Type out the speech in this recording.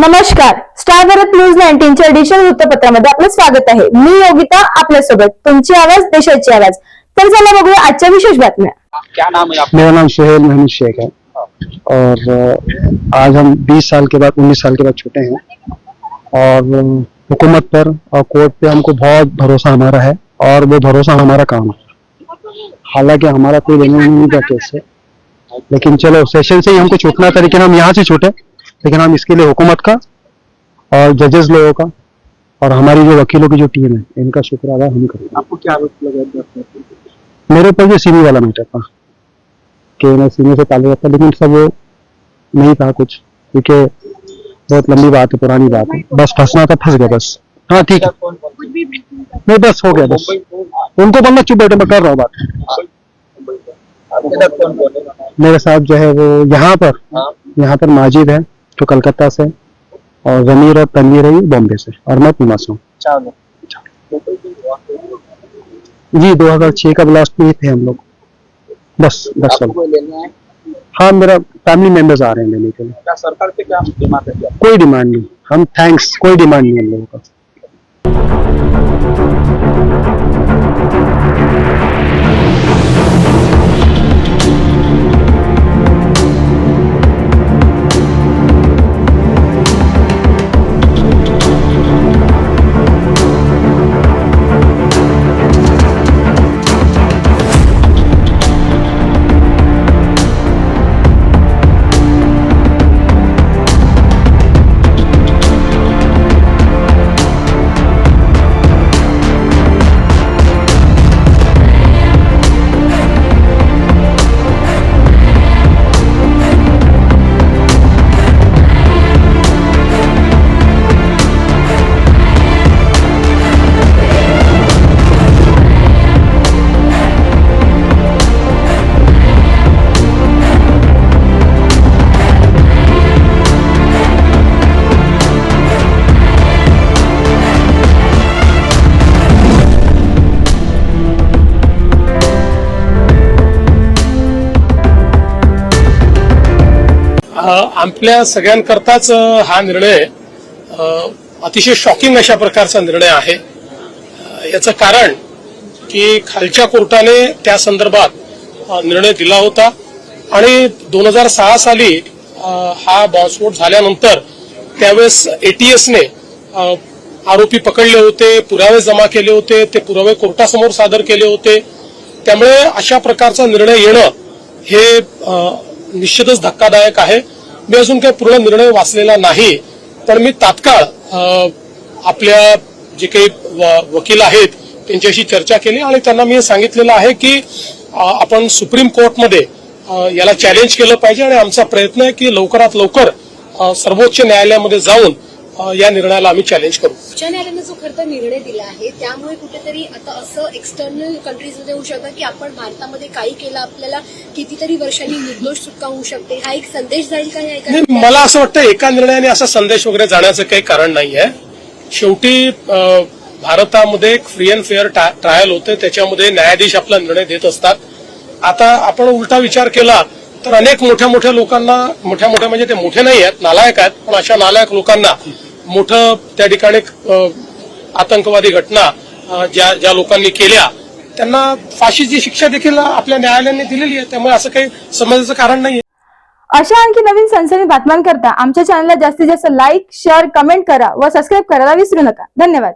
नमस्कार. Star Bharat news नाईन्टीनच्या digital वृत्तपत्रामध्ये आपलं स्वागत आहे. मी योगिता आपल्यासोबत तुमची आवाज़ देशाची आवाज़. तर चला बघूया आजच्या विशेष बातम्या. क्या नाम है आपका? मेरा नाम सुहेल महमूद शेख है. और अ, आज हम 20 साल के बाद 19 साल के बाद छूटे हैं. और अ, हुकूमत पर और कोर्ट पे हमको बहुत भरोसा हमारा है और वो भरोसा हमारा काम है. हालाँकि हमारा कोई लेना नहीं था केस से. लेकिन चलो सेशन से ही हमको छूटना था लेकिन हम यहाँ से छूटे. लेकिन हम इसके लिए हुकूमत का और जजेस लोगों का और हमारी जो वकीलों की जो टीम है इनका शुक्र अदा हम करेंगे। आपको क्या आरोप लगाया मेरे ऊपर जो सीमी वाला मैटर था कि मैं सीमी से ताल्लुक रखता लेकिन सब वो नहीं था कुछ क्योंकि बहुत लंबी बात है पुरानी बात है। बस फंसना था फंस गया बस। हाँ ठीक है। नहीं बस हो गया बस। उनको बोलना चुप बैठे मैं कर रहा हूँ बात। मेरे साथ जो है वो यहाँ पर हाँ। यहाँ पर माजिद है। जो कलकत्ता से और जमीर और तनवीर है बॉम्बे से। और मैं पुणे से हूँ। जी 2006 का ब्लास्ट में थे हम लोग। बस दस साल है? हाँ मेरा फैमिली मेंबर्स आ रहे हैं लेने के लिए। सरकार से क्या डिमांड है कोई डिमांड नहीं। हम थैंक्स कोई डिमांड नहीं हम लोगों का। आपल्या सगळ्यांकरताच हा निर्णय अतिशय शॉकिंग अशा प्रकारचा निर्णय आहे. याचं कारण की खालच्या कोर्टाने त्या संदर्भात निर्णय दिला होता आणि दोन हजार सहा साली हा बॉम्बस्फोट झाल्यानंतर त्यावेळेस एटीएसने आरोपी पकडले होते पुरावे जमा केले होते ते पुरावे कोर्टासमोर सादर केले होते. त्यामुळे अशा प्रकारचा निर्णय येणं हे निश्चितच धक्कादायक आहे. मी अजून काही पूर्ण निर्णय वाचलेला नाही पण मी तात्काळ आपल्या जे काही व- वकील आहेत त्यांच्याशी चर्चा केली आणि त्यांना मी हे सांगितलेलं आहे की आपण सुप्रीम कोर्टमध्ये याला चॅलेंज केलं पाहिजे आणि आमचा प्रयत्न आहे की लवकरात लवकर सर्वोच्च न्यायालयामध्ये जाऊन या निर्णयाला आम्ही चॅलेंज करू. उच्च न्यायालयानं जो खरं तर निर्णय दिला आहे त्यामुळे कुठेतरी आता असं एक्सटर्नल कंट्रीजमध्ये होऊ शकतं की आपण भारतामध्ये काही केलं आपल्याला कितीतरी वर्षांनी निर्दोष सुटका होऊ शकते. हा एक संदेश जाईल का नाही मला असं वाटतं एका निर्णयाने असा संदेश वगैरे जाण्याचं काही कारण नाही आहे शेवटी भारतामध्ये एक फ्री अँड फेअर ट्रायल होते त्याच्यामध्ये न्यायाधीश आपला निर्णय देत असतात. आता आपण उलटा विचार केला तर अनेक मोठ्या मोठ्या लोकांना मोठ्या मोठ्या म्हणजे ते मोठे नाही आहेत नालायक आहेत पण अशा नालायक लोकांना मोठं त्या ठिकाणी आतंकवादी घटना ज्या ज्या लोकांनी केल्या त्यांना फाशीची शिक्षा देखील आपल्या न्यायालयाने दिलेली आहे. त्यामुळे असं काही समजायचं कारण नाही अशा आणखी नवीन सनसनी बातम्यांकरता आमच्या चॅनलला जास्तीत जास्त लाईक शेअर कमेंट करा व सबस्क्राईब करायला विसरू नका. धन्यवाद.